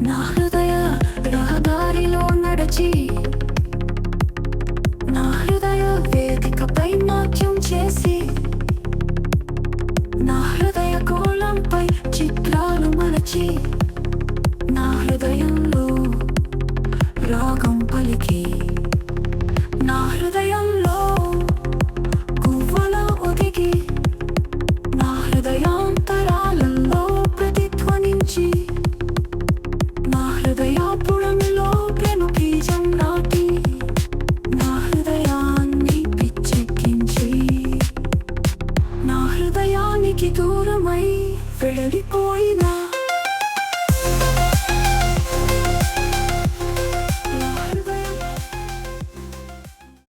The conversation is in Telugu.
నా హృదయ రహదారిలో నడచి. నా హృదయ వేదికపై నాట్యం చేసి. నా హృదయ కోలంపై చిత్రాలు మలచి. నా హృదయంలో రాగం నీకి దూరమై వెళ్ళిపోయినా